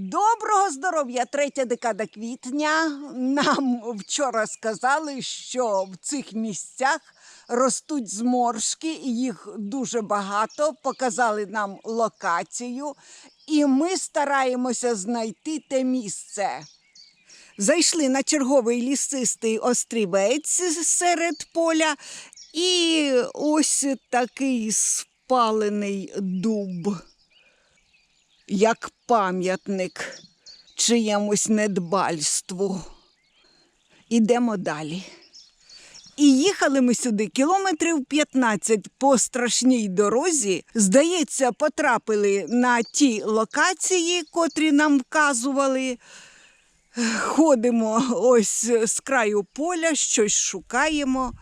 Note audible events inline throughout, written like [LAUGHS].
Доброго здоров'я! Третя декада квітня. Нам вчора сказали, що в цих місцях ростуть зморшки, їх дуже багато. Показали нам локацію, і ми стараємося знайти те місце. Зайшли на черговий лісистий острівець серед поля, і ось такий спалений дуб як пам'ятник чиємусь недбальству. Ідемо далі. І їхали ми сюди кілометрів 15 по страшній дорозі. Здається, потрапили на ті локації, котрі нам вказували. Ходимо ось з краю поля, щось шукаємо,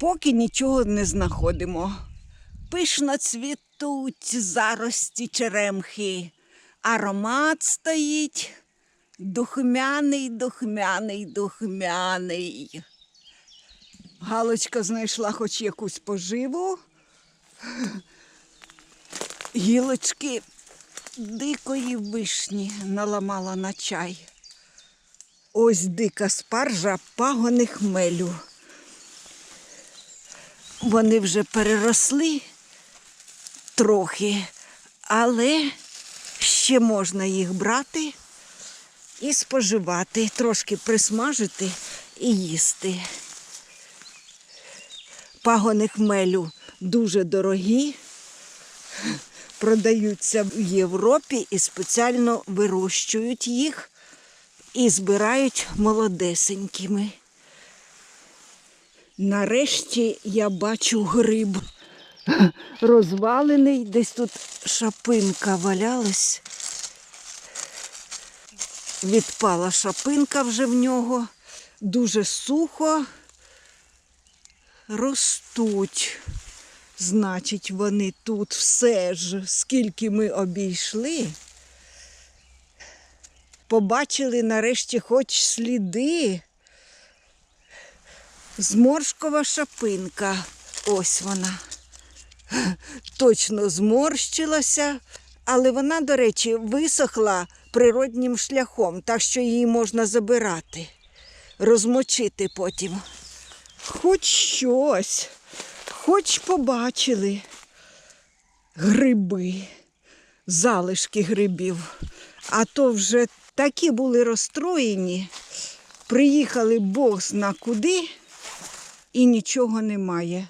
поки нічого не знаходимо. Пишно цвітуть зарості черемхи, аромат стоїть духмяний, духмяний, духмяний. Галочка знайшла хоч якусь поживу. Гілочки дикої вишні наламала на чай. Ось дика спаржа пагони хмелю. Вони вже переросли трохи, але ще можна їх брати і споживати, трошки присмажити і їсти. Пагони хмелю дуже дорогі, продаються в Європі і спеціально вирощують їх і збирають молодесенькими. Нарешті я бачу гриб. Розвалений, десь тут шапинка валялась. Відпала шапинка вже в нього, дуже сухо ростуть. Значить, вони тут все ж, скільки ми обійшли. Побачили нарешті хоч сліди. Зморшкова шапинка. Ось вона. Точно зморщилася, але вона, до речі, висохла природнім шляхом, так що її можна забирати, розмочити потім. Хоч щось, хоч побачили гриби, залишки грибів. А то вже такі були розстроєні, приїхали бог зна куди і нічого немає.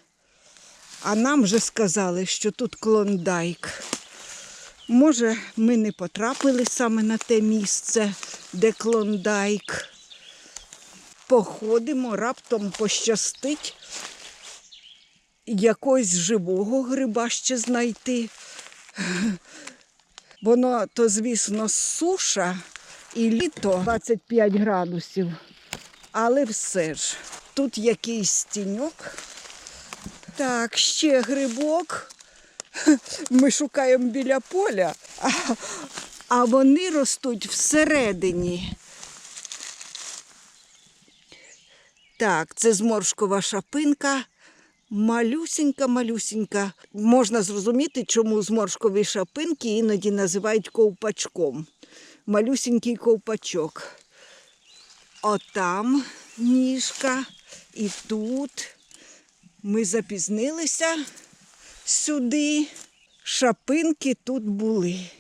А нам вже сказали, що тут клондайк. Може, ми не потрапили саме на те місце, де клондайк. Походимо, раптом пощастить якогось живого гриба ще знайти. Воно то, звісно, суша і літо 25 градусів. Але все ж, тут якийсь тіньок. Так, ще грибок. [LAUGHS] Ми шукаємо біля поля, а, вони ростуть всередині. Так, це зморшкова шапинка. Малюсінька, малюсінька. Можна зрозуміти, чому зморшкові шапинки іноді називають ковпачком. Малюсінький ковпачок. Отам ніжка і тут. Ми запізнилися сюди. Шапинки тут були.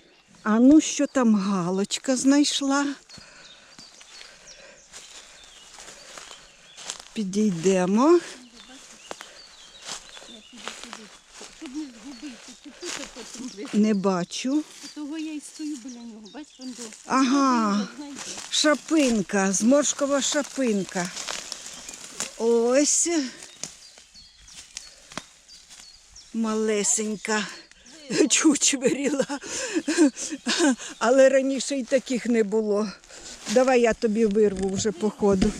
А ну, що там галочка знайшла? Підійдемо. Не бачу. Того я й стою біля нього, бач, він до. Ага. Шапинка, зморшкова шапинка. Ось. Малесенька. Чучверіла. Але раніше й таких не було. Давай я тобі вирву вже по ходу.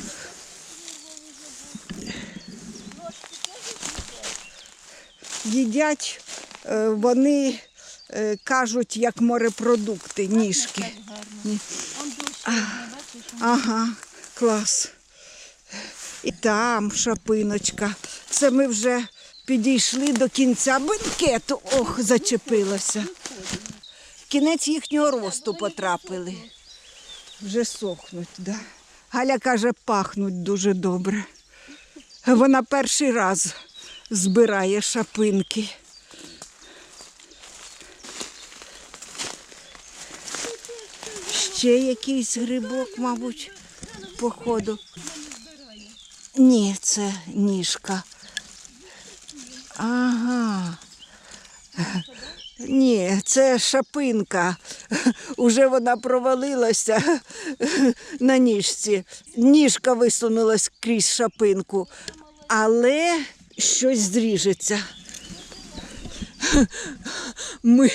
Їдять е, вони е, кажуть, як морепродукти, ніжки. Ага, клас. І там шапиночка. Це ми вже підійшли до кінця бенкету. Ох, зачепилася. кінець їхнього росту потрапили. Вже сохнуть, да. Галя каже, пахнуть дуже добре. Вона перший раз збирає шапинки. Ще якийсь грибок, мабуть, походу. Ні, це ніжка. Ага. Ні, це шапинка. Уже вона провалилася на ніжці. Ніжка висунулась крізь шапинку, але щось зріжеться. Ми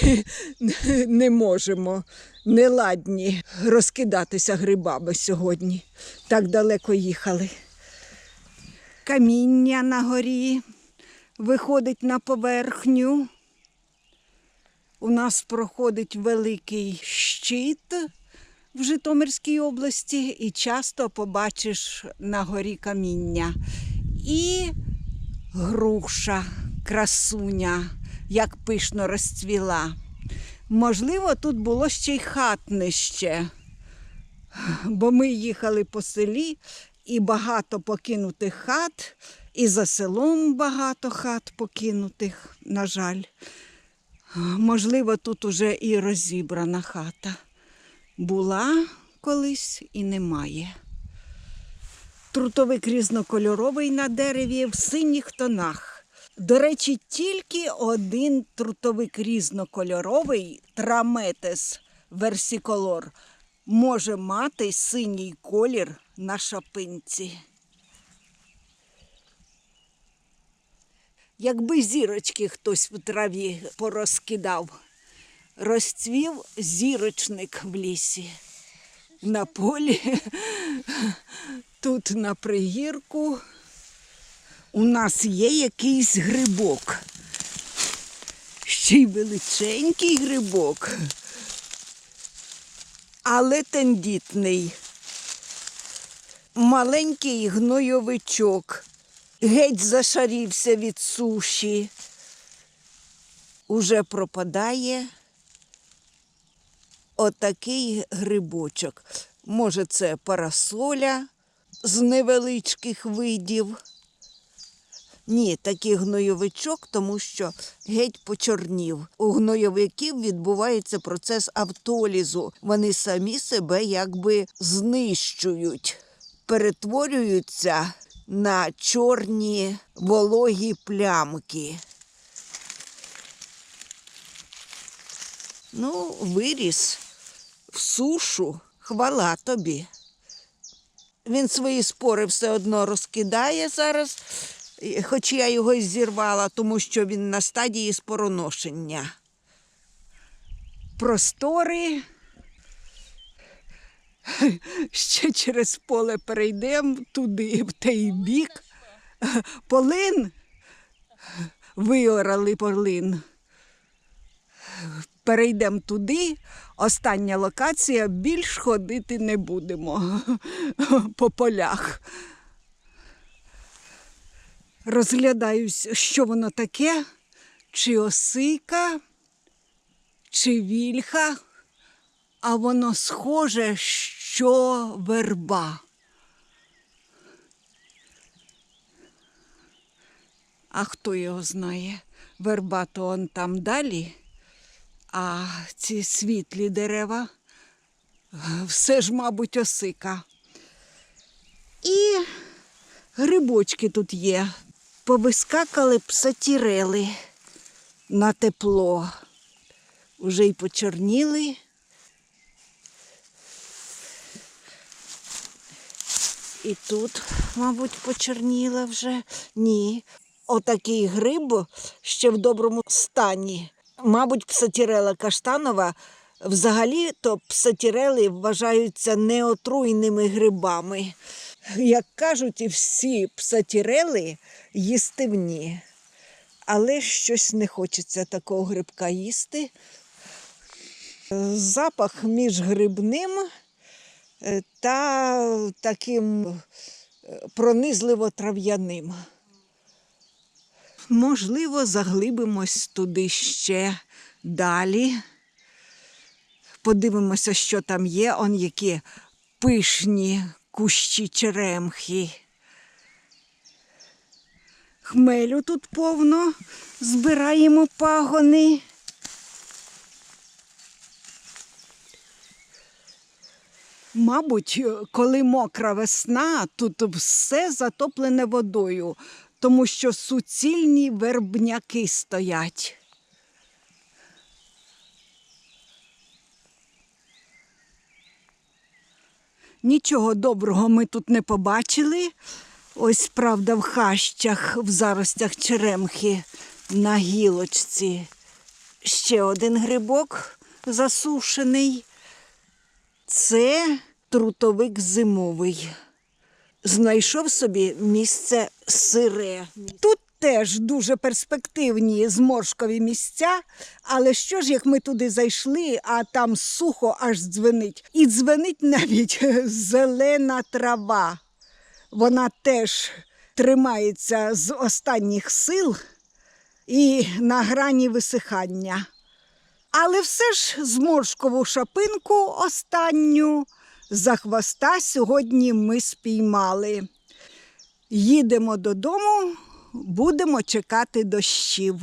не можемо, не ладні розкидатися грибами сьогодні. Так далеко їхали. Каміння на горі виходить на поверхню. У нас проходить великий щит в Житомирській області, і часто побачиш на горі каміння. І груша, красуня, як пишно розцвіла. Можливо, тут було ще й хатнище, бо ми їхали по селі і багато покинутих хат, і за селом багато хат покинутих, на жаль. Можливо, тут уже і розібрана хата. Була колись і немає. Трутовик різнокольоровий на дереві в синіх тонах. До речі, тільки один трутовик різнокольоровий траметес версіколор може мати синій колір на шапинці. Якби зірочки хтось в траві порозкидав, розцвів зірочник в лісі. На полі, [LAUGHS] тут на пригірку у нас є якийсь грибок. Ще й величенький грибок, але тендітний. Маленький гнойовичок геть зашарівся від суші. Уже пропадає отакий грибочок. Може, це парасоля з невеличких видів. Ні, такий гнойовичок, тому що геть почорнів. У гнойовиків відбувається процес автолізу. Вони самі себе якби знищують, перетворюються на чорні вологі плямки. Ну, виріс в сушу, хвала тобі. Він свої спори все одно розкидає зараз, хоч я його й зірвала, тому що він на стадії спороношення. Простори. Ще через поле перейдемо туди, в той бік. Полин. Виорали полин. Перейдемо туди. Остання локація, більш ходити не будемо по полях. Розглядаюсь, що воно таке, чи осика, чи вільха, а воно схоже, що верба. А хто його знає? Верба то он там далі, а ці світлі дерева все ж, мабуть, осика. І грибочки тут є. Повискакали псатірели на тепло. Уже й почорніли. І тут, мабуть, почорніла вже. Ні. Отакий гриб ще в доброму стані. Мабуть, псатірела каштанова. Взагалі, то псатірели вважаються неотруйними грибами. Як кажуть, всі псатірели їстивні. Але щось не хочеться такого грибка їсти. Запах між грибним та таким е, пронизливо трав'яним. Можливо, заглибимось туди ще далі. Подивимося, що там є. Он які пишні кущі черемхи. Хмелю тут повно, збираємо пагони. Мабуть, коли мокра весна, тут все затоплене водою, тому що суцільні вербняки стоять. Нічого доброго ми тут не побачили. Ось, правда, в хащах, в заростях черемхи на гілочці. Ще один грибок засушений. Це трутовик зимовий. Знайшов собі місце сире. Тут теж дуже перспективні зморшкові місця, але що ж, як ми туди зайшли, а там сухо аж дзвенить. І дзвенить навіть [LAUGHS] зелена трава. Вона теж тримається з останніх сил і на грані висихання. Але все ж зморшкову шапинку останню за хвоста сьогодні ми спіймали. Їдемо додому, будемо чекати дощів.